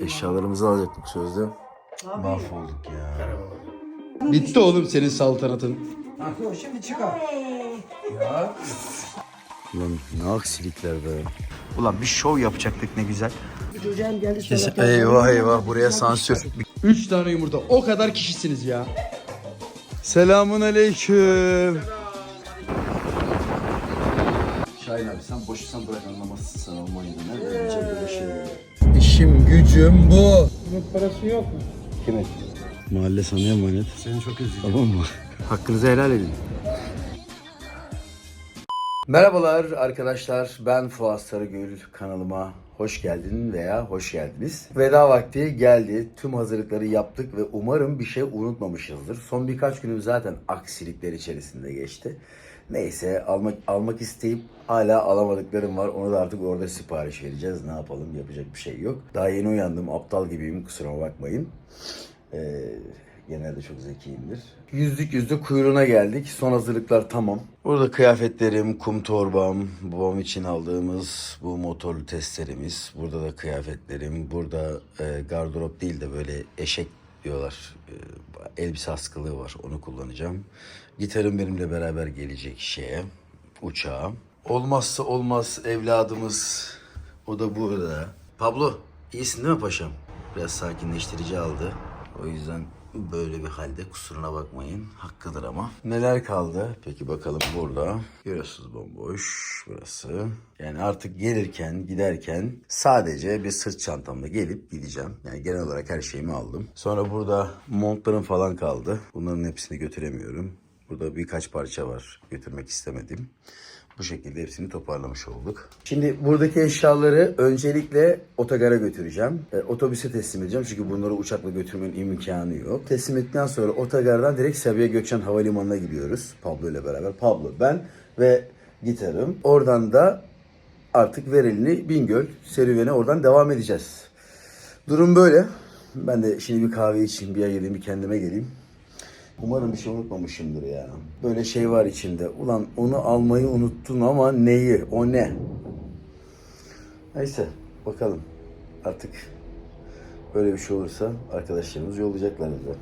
Eşyalarımızı alacaktık sözde. Mahvolduk ya. Bitti oğlum senin saltanatın. Yok şimdi çıkar. Ulan ne aksilikler be. Ulan bir şov yapacaktık ne güzel. Çocuğum geldi eyvah eyvah buraya sansür. Üç tane yumurta. O kadar kişisiniz ya. Selamun aleyküm. Şahin abi sen boşusan bırak anlamazsın sen Almanya'da. Nereden böyle şeyleri? İşim gücüm bu. Bunun parası yok mu? Kimin? Mahalle sana emanet. Seni çok özledim. Tamam mı? Hakkınızı helal edin. Merhabalar arkadaşlar. Ben Fuat Sarıgül. Kanalıma hoş geldin veya hoş geldiniz. Veda vakti geldi. Tüm hazırlıkları yaptık ve umarım bir şey unutmamışızdır. Son birkaç günüm zaten aksilikler içerisinde geçti. Neyse almak almak isteyip hala alamadıklarım var. Onu da artık orada sipariş vereceğiz. Ne yapalım yapacak bir şey yok. Daha yeni uyandım. Aptal gibiyim kusura bakmayın. Ee, genelde çok zekiyimdir. Yüzlük yüzlük kuyruğuna geldik. Son hazırlıklar tamam. Burada kıyafetlerim, kum torbam, babam için aldığımız bu motorlu testlerimiz. Burada da kıyafetlerim. Burada e, gardırop değil de böyle eşek diyorlar. E, elbise askılığı var. Onu kullanacağım. Gitarım benimle beraber gelecek şeye, uçağa. Olmazsa olmaz evladımız. O da burada. Pablo, iyisin değil mi paşam? Biraz sakinleştirici aldı. O yüzden böyle bir halde kusuruna bakmayın. Hakkıdır ama. Neler kaldı? Peki bakalım burada. Görüyorsunuz bomboş burası. Yani artık gelirken giderken sadece bir sırt çantamla gelip gideceğim. Yani genel olarak her şeyimi aldım. Sonra burada montlarım falan kaldı. Bunların hepsini götüremiyorum. Burada birkaç parça var götürmek istemedim. Bu şekilde hepsini toparlamış olduk. Şimdi buradaki eşyaları öncelikle otogara götüreceğim. E, otobüse teslim edeceğim çünkü bunları uçakla götürmenin imkanı yok. Teslim ettikten sonra otogardan direkt Sabiha Gökçen Havalimanı'na gidiyoruz. Pablo ile beraber. Pablo, ben ve gitarım. Oradan da artık Verelini Bingöl serüvene oradan devam edeceğiz. Durum böyle. Ben de şimdi bir kahve içeyim, bir ayırayım, bir kendime geleyim. Umarım bir şey unutmamışımdır ya. Böyle şey var içinde. Ulan onu almayı unuttun ama neyi? O ne? Neyse bakalım. Artık böyle bir şey olursa arkadaşlarımız yollayacaklar bize.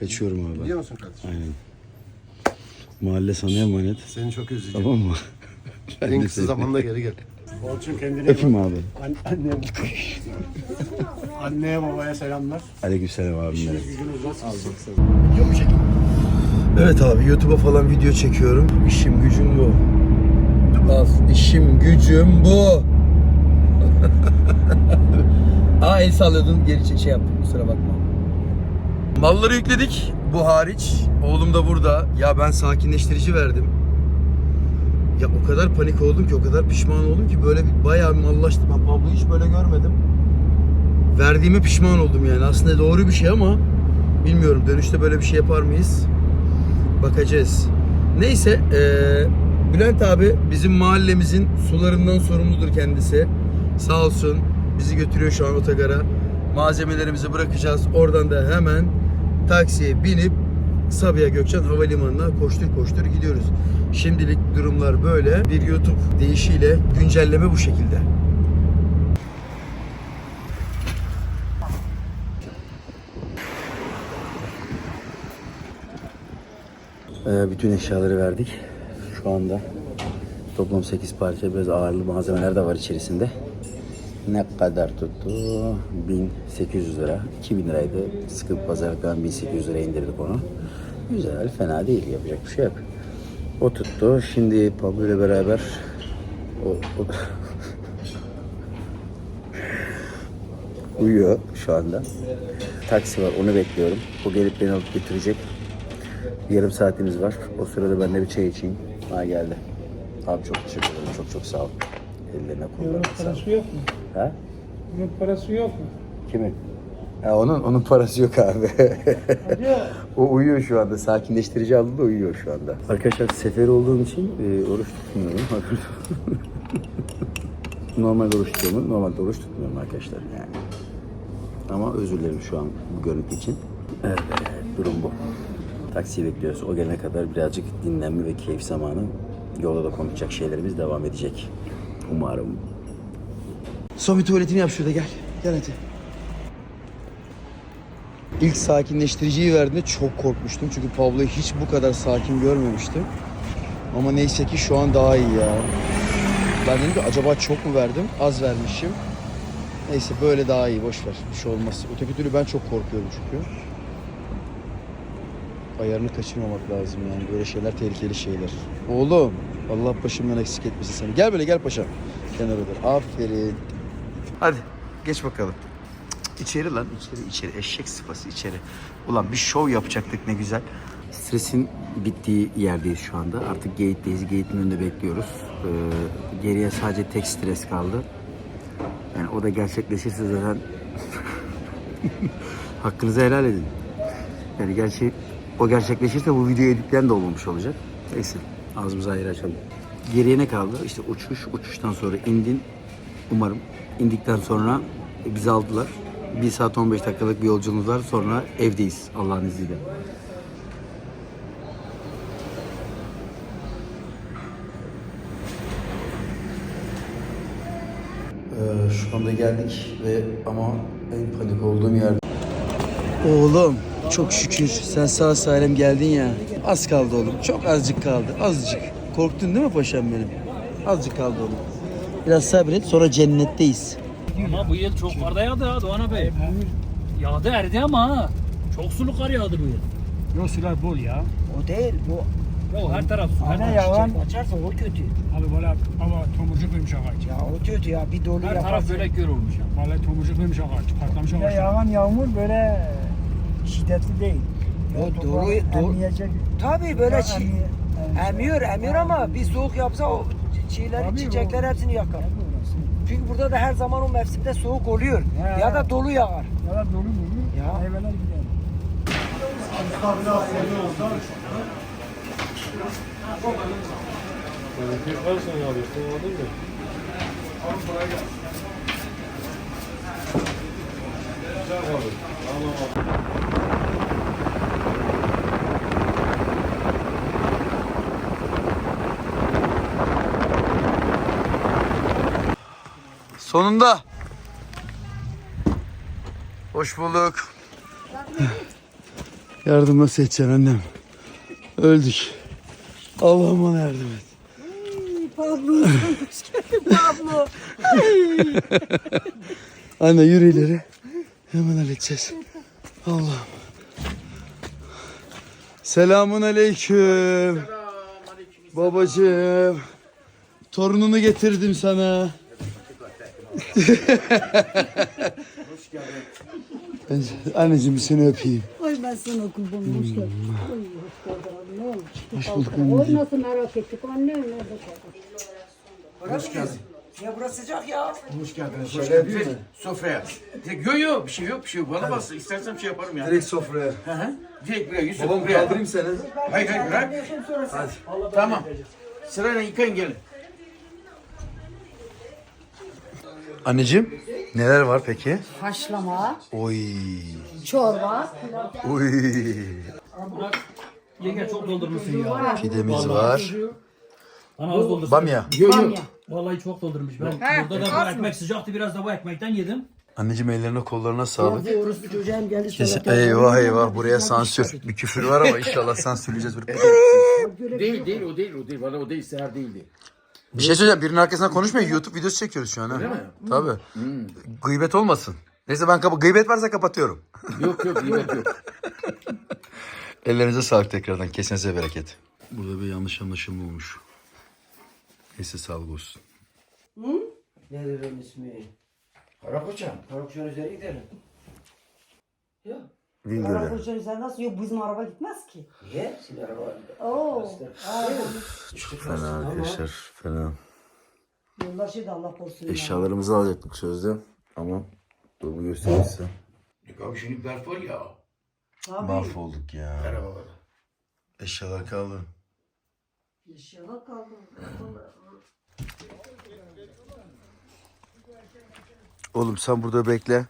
Kaçıyorum abi. Biliyor musun kardeşim? Aynen. Mahalle sana emanet. Seni çok özledim. Tamam mı? En kısa zamanda geri gel. Orçun kendine Öpüm abi. An- anne, anneye babaya selamlar. Aleykümselam abim benim. Gücünüz nasıl? Evet abi YouTube'a falan video çekiyorum. İşim gücüm bu. Az işim gücüm bu. Aa el sallıyordun geri çek- şey yaptım kusura bakma. Malları yükledik bu hariç. Oğlum da burada. Ya ben sakinleştirici verdim. Ya o kadar panik oldum ki o kadar pişman oldum ki böyle bir bayağı bir mallaştım. Ben Pablo'yu hiç böyle görmedim. Verdiğime pişman oldum yani. Aslında doğru bir şey ama bilmiyorum dönüşte böyle bir şey yapar mıyız? Bakacağız. Neyse eee, Bülent abi bizim mahallemizin sularından sorumludur kendisi. Sağ olsun bizi götürüyor şu an otogara. Malzemelerimizi bırakacağız. Oradan da hemen taksiye binip Sabiha Gökçen Havalimanı'na koştur koştur gidiyoruz. Şimdilik durumlar böyle. Bir YouTube deyişiyle güncelleme bu şekilde. Ee, bütün eşyaları verdik. Şu anda toplam 8 parça biraz ağırlı malzemeler de var içerisinde. Ne kadar tuttu? 1800 lira. 2000 liraydı. Sıkıp pazarlıktan 1800 liraya indirdik onu. Güzel, fena değil. Yapacak bir şey yok. O tuttu. Şimdi Pablo ile beraber o, o... uyuyor şu anda. Taksi var, onu bekliyorum. O gelip beni alıp götürecek. Yarım saatimiz var. O sırada ben de bir çay içeyim. Ha geldi. Abi çok teşekkür ederim. Çok çok sağ ol. Ellerine Bunun ol. parası yok mu? Ha? Bunun parası yok mu? Kimin? Ha, onun onun parası yok abi. o uyuyor şu anda. Sakinleştirici aldı da uyuyor şu anda. Arkadaşlar sefer olduğum için e, oruç tutmuyorum. Normal oruç tutuyorum. Normalde oruç tutmuyorum arkadaşlar yani. Ama özür dilerim şu an bu görüntü için. Evet, durum bu. Taksiyi bekliyoruz. O gelene kadar birazcık dinlenme ve keyif zamanı. Yolda da konuşacak şeylerimiz devam edecek. Umarım. Son bir tuvaletini yap şurada gel. Gel hadi. İlk sakinleştiriciyi verdiğinde çok korkmuştum. Çünkü Pablo'yu hiç bu kadar sakin görmemiştim. Ama neyse ki şu an daha iyi ya. Ben dedim ki acaba çok mu verdim? Az vermişim. Neyse böyle daha iyi boş ver. Bir şey olmaz. Öteki türlü ben çok korkuyorum çünkü. Ayarını kaçırmamak lazım yani. Böyle şeyler tehlikeli şeyler. Oğlum Allah başımdan eksik etmesin seni. Gel böyle gel paşam. Kenara dur. Aferin. Hadi geç bakalım. İçeri lan içeri içeri eşek sıfası içeri. Ulan bir şov yapacaktık ne güzel. Stresin bittiği yerdeyiz şu anda. Artık gate'deyiz. Gate'in önünde bekliyoruz. Ee, geriye sadece tek stres kaldı. Yani o da gerçekleşirse zaten hakkınızı helal edin. Yani gerçi o gerçekleşirse bu videoyu editleyen de olmamış olacak. Neyse ağzımızı ayrı açalım. Geriye ne kaldı? İşte uçuş, uçuştan sonra indin. Umarım indikten sonra bizi aldılar. 1 saat 15 dakikalık bir yolculuğumuz var. Sonra evdeyiz Allah'ın izniyle. Ee, şu anda geldik ve ama en panik olduğum yer Oğlum çok şükür sen sağ salim geldin ya. Az kaldı oğlum. Çok azıcık kaldı. Azıcık. Korktun değil mi paşam benim? Azıcık kaldı oğlum. Biraz sabret sonra cennetteyiz. Ama bu yıl çok kar da yağdı ha Doğan Bey. Yağdı erdi ama ha. Çok sulu kar yağdı bu yıl. Yok sular bol ya. O değil bu. Ya her taraf su. Her Ana taraf, yalan açarsa o kötü. Abi böyle ama tomurcukluymuş ağaç. Ya o kötü ya bir dolu her taraf yaparsın. böyle kör olmuş ya. Vallahi tomurcukluymuş ağaç. Patlamış Ya ağaç. yağan yağmur böyle şiddetli değil. Toprağı dolu- Emniyecek. Tabii böyle çi- emiyor emiyor ama bir soğuk yapsa o çiğleri Tabii çiçekler o- hepsini yakar. Çünkü burada da her zaman o mevsimde soğuk oluyor. He. Ya da dolu yağar. Ya da dolu mu? Ya. Meyveler gider. Sonunda. Hoş bulduk. Yardım nasıl edeceksin annem? Öldük. Allah'ım bana yardım et. Pablo. Pablo. Anne yürü ileri. Hemen halledeceğiz. Allah'ım. Selamun aleyküm. Babacığım. Torununu getirdim sana. Ben, anneciğim bir seni öpeyim. Oy ben sana kurban hoş geldin. Oy hoş geldin abi ne olmuş? Hoş bulduk Oy anneciğim. nasıl merak ettik anne nerede kaldın? Hoş geldin. Ya burası sıcak ya. Sofraya. Yok yok bir şey yok bir şey yok. Bana bas istersen şey yaparım ya. Direkt sofraya. Hı hı. Direkt buraya Yusuf Babam buraya. kaldırayım seni. Hayır hayır bırak. Tamam. Sırayla yıkayın gelin. Anneciğim neler var peki? Haşlama, Oy. çorba, Oy. Yenge çok doldurmuşsun ya. Pidemiz var. Bana az doldursun. Bamya. bamya. Vallahi çok doldurmuş. Ben burada da bu ekmek sıcaktı biraz da bu ekmekten yedim. Anneciğim ellerine kollarına sağlık. Bu orospu çocuğum geldi Kesin, sana. eyvah eyvah buraya sansür. Bir küfür var ama inşallah sansürleyeceğiz. Değil değil o değil o değil. Bana o değil seher değildi. Bir şey söyleyeceğim. Birinin arkasından konuşmayın. YouTube videosu çekiyoruz şu an. Öyle mi? Tabii. Gıybet olmasın. Neyse ben kapa gıybet varsa kapatıyorum. Yok yok yemek yok. Ellerinize sağlık tekrardan. Kesinize bereket. Burada bir yanlış anlaşılma olmuş. Neyse sağlık olsun. Nedir onun ismi? Karakoçam. Karakuşan üzeri gidelim. Ya. Bingöl'e. Karakoçan sen nasıl yok bizim araba gitmez ki. Niye? Şimdi araba. Oo. Çok fena arkadaşlar. Fena. Yoldaşı da Allah korusun. ya. Eşyalarımızı alacaktık sözde. Ama Durumu gösterirse. Abi şimdi berf var ya. Mahvolduk ya. Merhaba. Eşyalar kaldı. Eşyalar kaldı. Oğlum sen burada bekle.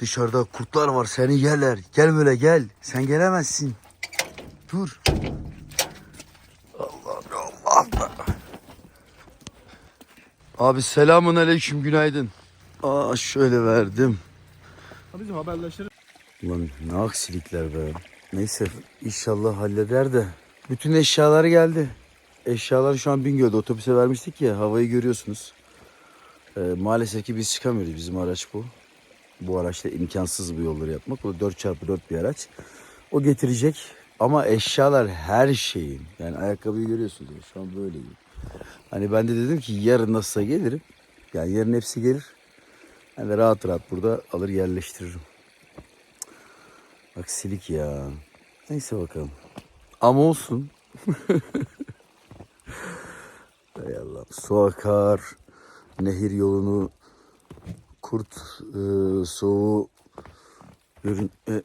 Dışarıda kurtlar var seni yerler. Gel böyle gel. Sen gelemezsin. Dur. Allah Allah. Abi selamun aleyküm günaydın. Aa şöyle verdim. Bizim haberleştirelim. Ulan ne aksilikler be. Neyse inşallah halleder de. Bütün eşyalar geldi. Eşyalar şu an Bingöl'de otobüse vermiştik ya havayı görüyorsunuz. Ee, maalesef ki biz çıkamıyoruz. Bizim araç bu. Bu araçta imkansız bu yolları yapmak. O 4x4 bir araç. O getirecek. Ama eşyalar her şeyin. Yani ayakkabıyı görüyorsunuz. Şu an böyleyim. Hani ben de dedim ki yarın nasılsa gelirim. Yani yarın hepsi gelir. Ben de rahat rahat burada alır yerleştiririm. Aksilik ya. Neyse bakalım. Ama olsun. Hay Allah. Su akar. Nehir yolunu kurt e, soğuğu görün. E,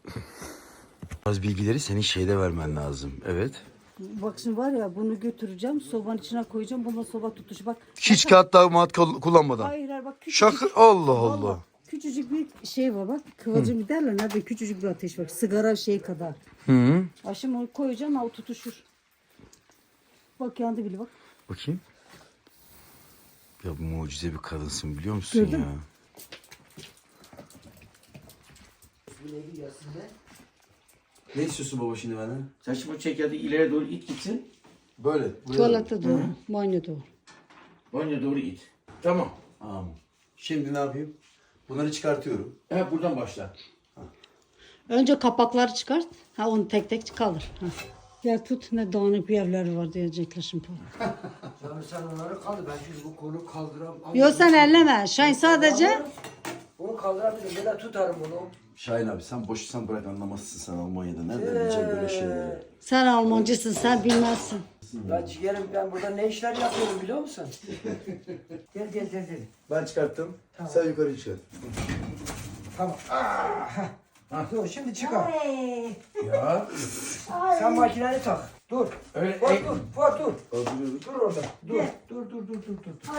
az bilgileri senin şeyde vermen lazım. Evet. Bak şimdi var ya bunu götüreceğim sobanın içine koyacağım. Buna soba tutuşu bak. Hiç kağıt dağımat kullanmadan. Hayır hayır bak küçücük. Şaka Allah Allah. Vallahi Küçücük bir şey var bak. Kıvılcım derler nerede küçücük bir ateş var. Sigara şey kadar. Hı. Ha şimdi onu koyacağım ha o tutuşur. Bak yandı bile bak. Bakayım. Ya bu mucize bir kadınsın biliyor musun Gördün ya? mü? Ne istiyorsun baba şimdi benden? Sen şimdi bu çekirdeği ileri doğru it gitsin. Böyle. Tuvalete doğru. Banyo doğru. Banyo doğru it. Tamam. Tamam. Şimdi ne yapayım? Bunları çıkartıyorum. Ha buradan başla. Önce kapakları çıkart. Ha onu tek tek kaldır. Ha. Ya tut ne dağınık bir evleri var diyecekler şimdi. Canım sen onları kaldır. Ben şimdi bu kolu kaldıram. Yok sen elleme. Şahin sadece Bunu kaldırabilirim. Ben de tutarım bunu. Şahin abi sen boş sen bırak anlamazsın sen Almanya'da. Nereden bileceksin böyle şeyleri? sen Almancısın sen bilmezsin. Ben ciğerim ben burada ne işler yapıyorum biliyor musun? gel gel gel gel. Ben çıkarttım. Sen yukarı çıkart. Tamam. Ah, heh. Dur şimdi çıkar. Ya. Sen makineni tak. Dur. Öyle Fuat e, dur. Fuat dur. Dur orada. Dur. Dur dur dur dur dur.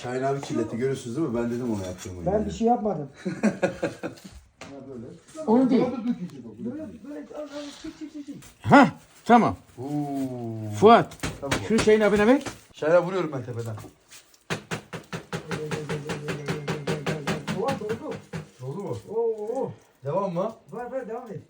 Şahin abi kirletti görüyorsunuz değil mi? Ben dedim ona yaptığımı. Ben bir şey yapmadım. onu değil. Ha tamam. Fuat. Şu şeyin abine ver. Şahin abi vuruyorum ben tepeden. Fuat oldu. Oldu mu? Oo oo. Devam mı? Ver ver devam et.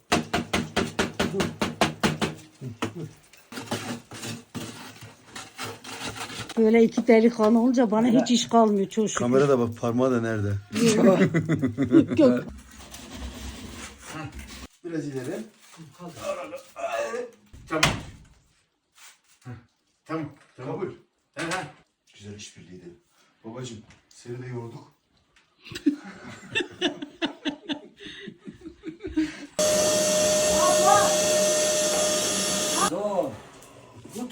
Böyle iki delikanlı olunca bana hiç iş kalmıyor çok şükür. Kamerada bak parmağı da nerede? Yok. Biraz ileri. Tamam. Tamam. Tamam. Kabul. He he. Güzel işbirliğiydi. Babacım seni de yorduk.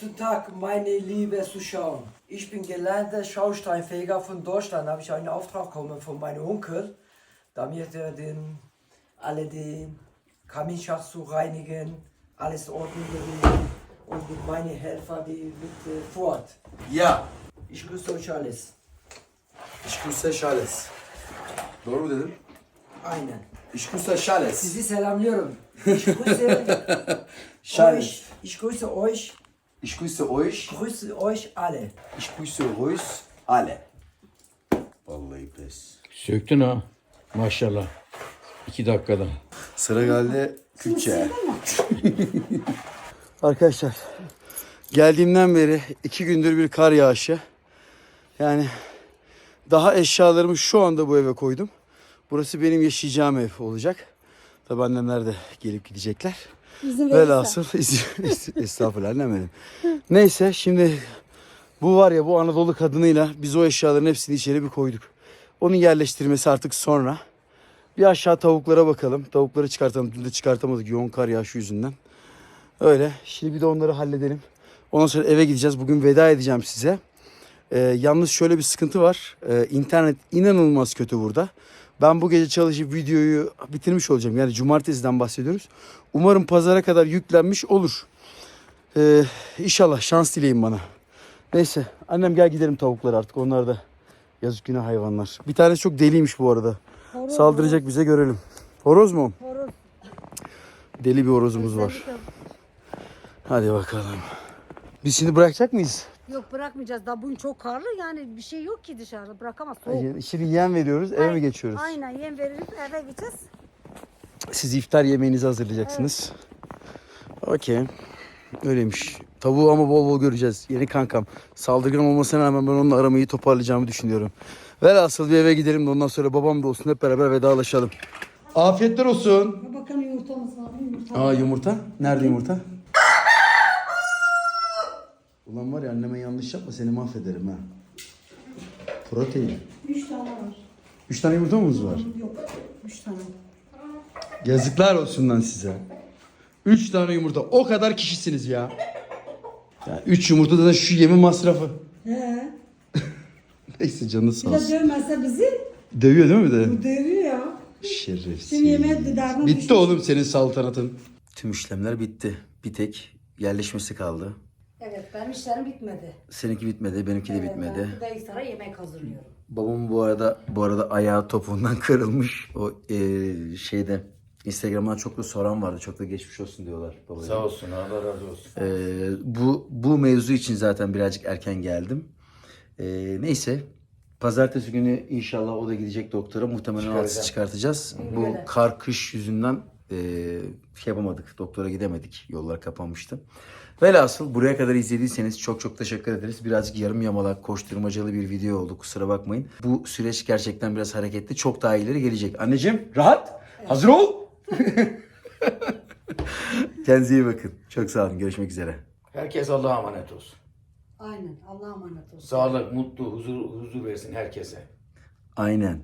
guten Tag, meine liebe Zuschauer. Ich bin gelernter Schausteinfeger von Deutschland. Da habe ich einen Auftrag bekommen von meinem Onkel, damit er den, alle den Kaminschacht zu reinigen, alles ordentlich und mit meinen Helfer die mit äh, fort. Ya. Ich grüße euch alles. İşkursa Şales. Doğru mu dedim? Aynen. İşkursa Şales. Sizi selamlıyorum. Ich grüße euch. Ich grüße euch. İşkursa Oiş. Grüße euch alle. İşkursa Oiş. Ale. Vallahi pes. Söktün ha. Maşallah. İki dakikada. Sıra geldi Kürtçe. Arkadaşlar geldiğimden beri iki gündür bir kar yağışı. Yani daha eşyalarımı şu anda bu eve koydum. Burası benim yaşayacağım ev olacak. Tabi annemler de gelip gidecekler. İzin Velhasıl iz- estağfurullah annem benim. Neyse şimdi bu var ya bu Anadolu kadınıyla biz o eşyaların hepsini içeri bir koyduk. Onun yerleştirmesi artık sonra. Bir aşağı tavuklara bakalım. Tavukları çıkartalım. Dün de çıkartamadık yoğun kar yağışı yüzünden. Öyle. Şimdi bir de onları halledelim. Ondan sonra eve gideceğiz. Bugün veda edeceğim size. Ee, yalnız şöyle bir sıkıntı var. Ee, internet inanılmaz kötü burada. Ben bu gece çalışıp videoyu bitirmiş olacağım. Yani cumartesiden bahsediyoruz. Umarım pazara kadar yüklenmiş olur. Ee, inşallah şans dileyin bana. Neyse annem gel gidelim tavuklar artık. Onlar da yazık günah hayvanlar. Bir tanesi çok deliymiş bu arada. Saldıracak bize görelim. Horoz mu? Horoz. Deli bir horozumuz var. Hadi bakalım. Biz şimdi bırakacak mıyız? Yok bırakmayacağız. Daha bugün çok karlı yani bir şey yok ki dışarıda. Bırakamaz. Soğuk. Şimdi yem veriyoruz eve mi geçiyoruz? Aynen yem veririz eve gideceğiz. Siz iftar yemeğinizi hazırlayacaksınız. Okey. Öyleymiş. Tavuğu ama bol bol göreceğiz. Yeni kankam. Saldırgan olmasına rağmen ben onunla aramayı toparlayacağımı düşünüyorum. Velhasıl bir eve gidelim de ondan sonra babam da olsun hep beraber vedalaşalım. Afiyetler olsun. Bakın yumurtamız var. Yumurta. Aa yumurta. Nerede yumurta? Ulan var ya anneme yanlış yapma seni mahvederim ha. Protein. Üç tane var. Üç tane yumurtamız var. Yok. Üç tane. Yazıklar olsun lan size. Üç tane yumurta. O kadar kişisiniz ya. Yani üç yumurtada da şu yemin masrafı. He. Neyse canı sağ Bir de olsun. dövmezse bizi Dövüyor değil mi bir de? dövüyor ya. Şerefsiz. Şimdi yemeğe dudağına Bitti düşmüş. oğlum senin saltanatın. Tüm işlemler bitti. Bir tek yerleşmesi kaldı. Evet benim işlerim bitmedi. Seninki bitmedi, benimki de Evet, bitmedi. Ben de iftara yemek hazırlıyorum. Babam bu arada bu arada ayağı topuğundan kırılmış. O eee, şeyde Instagram'dan çok da soran vardı. Çok da geçmiş olsun diyorlar babaya. Sağ olsun Allah razı olsun. Ee, bu bu mevzu için zaten birazcık erken geldim. Ee, neyse. Pazartesi günü inşallah o da gidecek doktora. Muhtemelen altısı çıkartacağız. Bu kar kış yüzünden e, şey yapamadık. Doktora gidemedik. Yollar kapanmıştı. Velhasıl buraya kadar izlediyseniz çok çok teşekkür ederiz. Birazcık yarım yamalak, koşturmacalı bir video oldu kusura bakmayın. Bu süreç gerçekten biraz hareketli. Çok daha ileri gelecek. Anneciğim rahat. Hazır ol. Kendinize iyi bakın. Çok sağ olun. Görüşmek üzere. Herkes Allah'a emanet olsun. Aynen. Allah'a emanet olsun. Sağlık, mutlu, huzur, huzur versin herkese. Aynen.